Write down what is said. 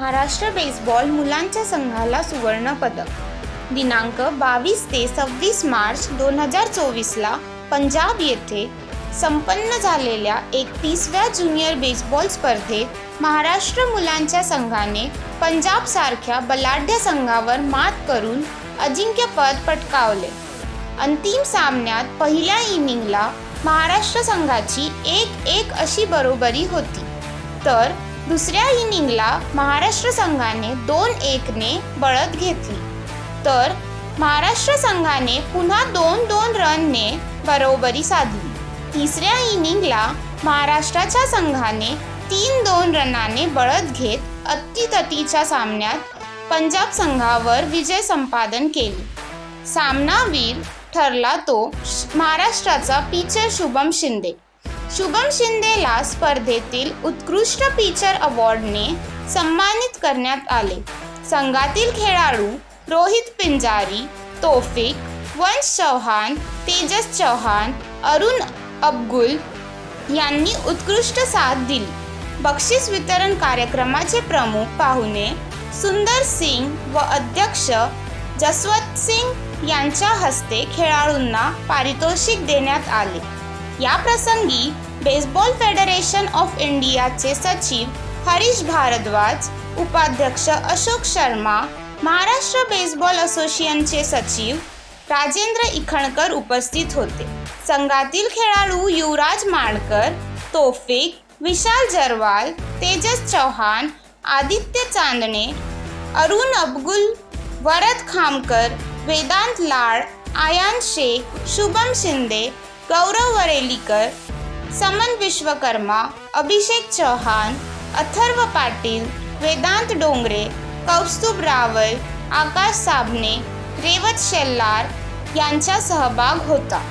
Maharashtra baseball मुलांच्या संघाला सुवर्ण पदक. दिनांक बावीस ते सव्वीस मार्च दोन हजार चोवीसला पंजाब येथे संपन्न झालेल्या एकतीसव्या ज्युनियर बेसबॉल स्पर्धेत महाराष्ट्र मुलांच्या संघाने पंजाबसारख्या बलाढ्य संघावर मात करून अजिंक्यपद पटकावले. अंतिम सामन्यात पहिल्या इनिंगला महाराष्ट्र संघाची एक एक अशी बरोबरी होती. तर दुसऱ्या इनिंगला महाराष्ट्र संघाने दोन एकने बळत घेतली. तर महाराष्ट्र संघाने पुन्हा दोन दोन रनने बरोबरी साधली. तिसऱ्या इनिंगला महाराष्ट्राच्या संघाने तीन दोन रनाने बळत घेत अत्तीतटीच्या सामन्यात पंजाब संघावर विजय संपादन केले. सामनावीर ठरला तो श- महाराष्ट्राचा पिचर शुभम शिंदे. शुभम शिंदेला स्पर्धेतील उत्कृष्ट पिचर अवॉर्डने सन्मानित करण्यात आले. संघातील खेळाडू रोहित पिंजारी तोफिक वंश चौहान तेजस चौहान अरुण अब्गुल यांनी उत्कृष्ट साथ दिली. बक्षीस वितरण कार्यक्रमाचे प्रमुख पाहुणे सुंदर सिंग व अध्यक्ष जसवंत सिंग यांच्या हस्ते खेळाडूंना पारितोषिक देण्यात आले. या प्रसंगी बेसबॉल फेडरेशन ऑफ इंडियाचे सचिव हरीश भारद्वाज उपाध्यक्ष अशोक शर्मा महाराष्ट्र बेसबॉल असोसिएशनचे सचिव राजेंद्र इखणकर उपस्थित होते. संघातील खेळाडू युवराज माणकर तोफिक विशाल जरवाल तेजस चौहान आदित्य चांदणे अरुण अब्गुल वरद खामकर वेदांत लाड आयान शेख शुभम शिंदे गौरव वरेलीकर समन विश्वकर्मा अभिषेक चौहान अथर्व पाटील वेदांत डोंगरे कौस्तुभ रावल आकाश साबणे रेवत शेल्लार यांचा सहभाग होता.